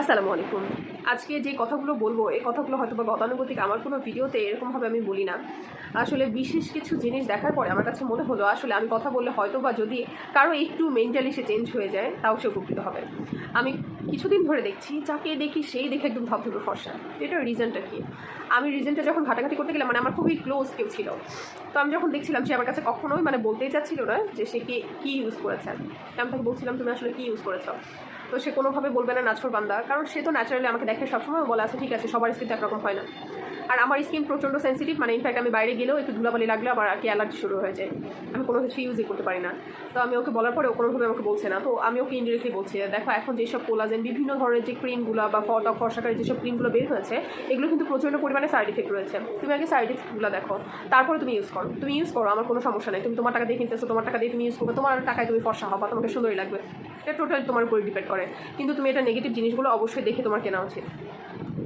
আসসালামু আলাইকুম। আজকে যে কথাগুলো বলব, এই কথাগুলো হয়তো বা গতানুগতিক। আমার কোনো ভিডিওতে এরকমভাবে আমি বলি না। আসলে বিশেষ কিছু জিনিস দেখার পরে আমার কাছে মনে হলো, আসলে আমি কথা বললে হয়তো বা যদি কারও একটু মেন্টালি সে চেঞ্জ হয়ে যায়, তাও সে উপকৃত হবে। আমি কিছুদিন ধরে দেখছি, যাকে দেখি সেই দেখে একদম ধপধপে ফর্সা। এটার রিজনটা কি? আমি রিজনটা যখন ঘাটাঘাটি করতে গেলাম মানে আমার খুবই ক্লোজ কেউ ছিল। তো আমি যখন দেখছিলাম, সে আমার কাছে কখনোই মানে বলতেই চাচ্ছিল না যে সে কি, কী ইউজ করেছে। আমি তাকে বলছিলাম, তুমি আসলে কী ইউজ করেছ? তো সে কোনোভাবে বলবে না নাচর বান্দা, কারণ সে তো ন্যাচারালি আমাকে দেখে সবসময় বলে আছে ঠিক আছে, সবার স্কিন তো একরকম হয় না। আর আমার স্কিন প্রচণ্ড সেন্সিটিভ মানে ইনফ্যাক্ট আমি বাইরে গেলেও একটু ধুলাবালি লাগলে আবার আর কি অ্যালার্জি শুরু হয়ে যায়। আমি কোনো কিছু ইউজই করতে পারি না। তো আমি ওকে বলার পরে ও কোনোভাবে আমাকে বলছে না। তো আমি ওকে ইনডিরেক্টলি বলছি দেখো, এখন যেসব কোলাজেন বিভিন্ন ধরনের যে ক্রিমগুলো বা ফটা ফর্সাকারের যেসব ক্রিমগুলো বের হয়েছে, এগুলো কিন্তু প্রচণ্ড পরিমাণে সাইড ইফেক্ট রয়েছে। তুমি আগে সাইড ইফেক্টগুলো দেখো, তারপরে তুমি ইউজ করো। তুমি ইউজ করো, আমার কোনো সমস্যা নেই। তুমি তোমার টাকা দিয়ে কিনতেছো, তোমার টাকা দিয়ে তুমি ইউজ করবে, তোমার টাকায় তুমি ফর্সা হবা, তোমাকে সুন্দরই লাগবে। এটা টোটাল তোমার উপরে ডিপেন্ড করে। কিন্তু তুমি এটা নেগেটিভ জিনিসগুলো অবশ্যই দেখে তোমার কেনা উচিত।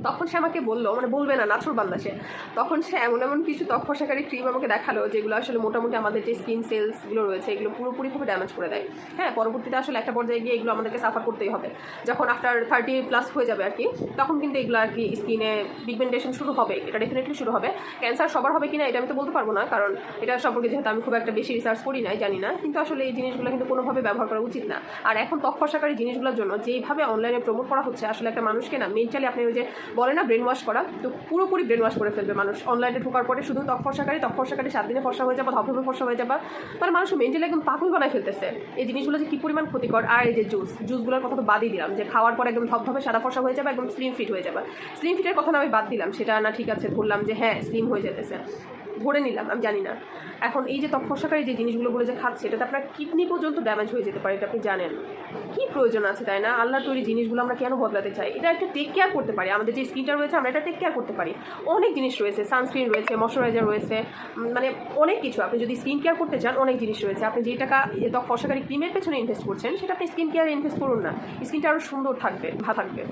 তখন সে আমাকে বলল মানে বলবে না নাচুর বান্দা সে। তখন সে এমন এমন কিছু ত্বক ফসাকারী ক্রিম আমাকে দেখাল, যেগুলো আসলে মোটামুটি আমাদের যে স্কিন সেলসগুলো রয়েছে, এগুলো পুরোপুরিভাবে ড্যামেজ করে দেয়। হ্যাঁ পরবর্তীতে আসলে একটা পর্যায়ে গিয়ে এগুলো আমাদেরকে সাফার করতেই হবে। যখন আফটার থার্টি প্লাস হয়ে যাবে আর কি, তখন কিন্তু এগুলো আর কি স্কিনে পিগমেন্টেশন শুরু হবে, এটা ডেফিনেটলি শুরু হবে। ক্যান্সার সবার হবে কিনা এটা আমি তো বলতে পারব না, কারণ এটা সম্পর্কে যেহেতু আমি খুব একটা বেশি রিসার্চ করি নাই, জানি না। কিন্তু আসলে এই জিনিসগুলো কিন্তু কোনোভাবে ব্যবহার করা উচিত না। আর এখন ত্বক ফসাকারী জিনিসগুলোর জন্য যেইভাবে অনলাইনে প্রমোট করা হচ্ছে, আসলে একটা মানুষকে না মেন্টালি আপনি ওই যে বলে না ব্রেন ওয়াশ করা, তো পুরোপুরি ব্রেন ওয়াশ করে ফেলবে মানুষ। অনলাইনে ঢোকার পরে শুধু ত্বক ফর্সাকারী ত্বক ফর্সাকারী সাত দিনে ফর্সা হয়ে যাবা, ধপধপে ফর্সা হয়ে যাবা। মানে মানুষ মেন্টালি একদম পাকুল বানায় ফেলতেছে। এই জিনিসগুলো যে কী পরিমাণ ক্ষতিকর? আর এই যে জুস জুসগুলোর কথা তো বাদই দিলাম, যে খাওয়ার পর একদম ধপধপে সাদা ফর্সা হয়ে যাবে, একদম স্লিম ফিট হয়ে যাবে। স্লিম ফিটের কথা না আমি বাদ দিলাম, সেটা না ঠিক আছে, ধরলাম যে হ্যাঁ স্লিম হয়ে যেতেছে। ধরে নিলাম, আমি জানি না। এখন এই যে ফর্সাকারী যে জিনিসগুলো বলে যে খাচ্ছে, এটাতে আপনার কিডনি পর্যন্ত ড্যামেজ হয়ে যেতে পারে, এটা আপনি জানেন। কী প্রয়োজন আছে তাই না? আল্লাহ তৈরি জিনিসগুলো আমরা কেন বদলাতে চাই? এটা একটা টেক কেয়ার করতে পারি। আমাদের যে স্কিনটা রয়েছে, আমরা এটা টেক কেয়ার করতে পারি। অনেক জিনিস রয়েছে সানস্ক্রিন রয়েছে ময়শ্চারাইজার রয়েছে মানে অনেক কিছু। আপনি যদি স্কিন কেয়ার করতে চান, অনেক জিনিস রয়েছে। আপনি যে টাকা ত্বক ফর্সাকারী ক্রিমের পেছনে ইনভেস্ট করছেন, সেটা আপনি স্কিন কেয়ারে ইনভেস্ট করুন না। স্কিনটা আরও সুন্দর থাকবে ভা থাকবে।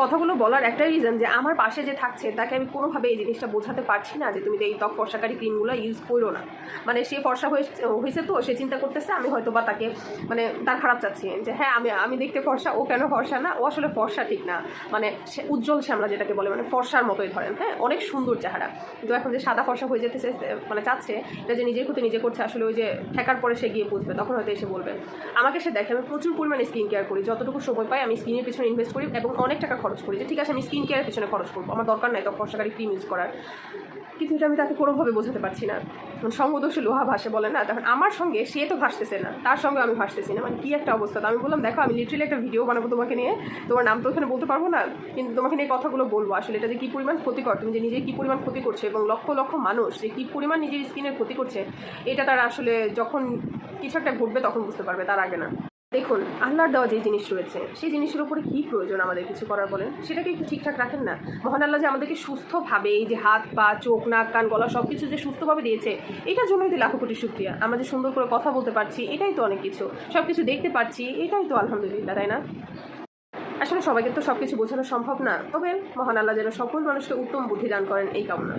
কথাগুলো বলার একটাই রিজন যে আমার পাশে যে থাকছে, তাকে আমি কোনোভাবে এই জিনিসটা বোঝাতে পারছি না যে তুমি এই ত্বক ফর্সাকারী ক্রিমগুলো ইউজ করো না। মানে সে ফর্সা হয়ে, হয়েছে তো, সে চিন্তা করতেছে, আমি হয়তো বা তাকে মানে তার খারাপ চাচ্ছি। যে হ্যাঁ আমি আমি দেখতে ফর্সা, ও কেন ফর্সা না? ও আসলে ফর্সা ঠিক না। মানে সে উজ্জ্বল শ্যামলা যেটাকে বলে মানে ফর্সার মতোই ধরেন হ্যাঁ? অনেক সুন্দর চেহারা। কিন্তু এখন যে সাদা ফর্সা হয়ে যেতেছে মানে চাচ্ছে, এটা যে নিজের ক্ষতি নিজে করছে, আসলে ওই যে ঠেকার পরে সে গিয়ে বুঝবে, তখন হয়তো এসে বলবে। আমাকে সে দেখে, আমি প্রচুর পরিমাণে স্কিন কেয়ার করি, যতটুকু সময় পাই, আমি স্কিনের পিছনে ইনভেস্ট করি এবং অনেক টাকা খরচ করি যে, ঠিক আছে, আমি স্কিন কেয়ারের পিছনে খরচ করব। আমার দরকার নাই তখন ফর্সাকারী ক্রিম ইউজ করার। কিন্তু এটা আমি তাকে কোনোভাবে বোঝাতে পারছি না। সঙ্গদোষে লোহা ভাসে বলে না, তখন আমার সঙ্গে সে তো ভাসতেছে না, তার সঙ্গে আমি ভাসতেছি না। মানে কী একটা অবস্থা। তো আমি বললাম, দেখো, আমি লিটারেলি একটা ভিডিও বানাবো তোমাকে নিয়ে। তোমার নাম তো ওখানে বলতে পারব না, কিন্তু তোমাকে নিয়ে কথাগুলো বলব। আসলে এটা যে কী পরিমাণ ক্ষতিকর, তুমি যে নিজে কী পরিমাণ ক্ষতি করছে এবং লক্ষ লক্ষ মানুষ যে কী পরিমাণ নিজের স্কিনের ক্ষতি করছে, এটা তারা আসলে যখন কিছু একটা ঘটবে তখন বুঝতে পারবে, তার আগে না। দেখুন, আল্লাহর দেওয়া যে জিনিস রয়েছে, সেই জিনিসের উপরে কী প্রয়োজন আমাদের কিছু করার বলেন? সেটাকে একটু ঠিকঠাক রাখেন না। মহান আল্লাহ যে আমাদেরকে সুস্থভাবে এই যে হাত, পা, চোখ, নাক, কান, গলা সব কিছু যে সুস্থভাবে দিয়েছে, এটার জন্যই তো লাখো কোটি সুক্রিয়া আমরা যে সুন্দর করে কথা বলতে পারছি, এটাই তো অনেক কিছু। সব কিছু দেখতে পাচ্ছি এটাই তো আলহামদুলিল্লাহ, তাই না? আসলে সবাইকে তো সব কিছু বোঝানো সম্ভব না। তবে মহান আল্লাহ যেন সকল মানুষকে উত্তম বুদ্ধি দান করেন এই কামনা।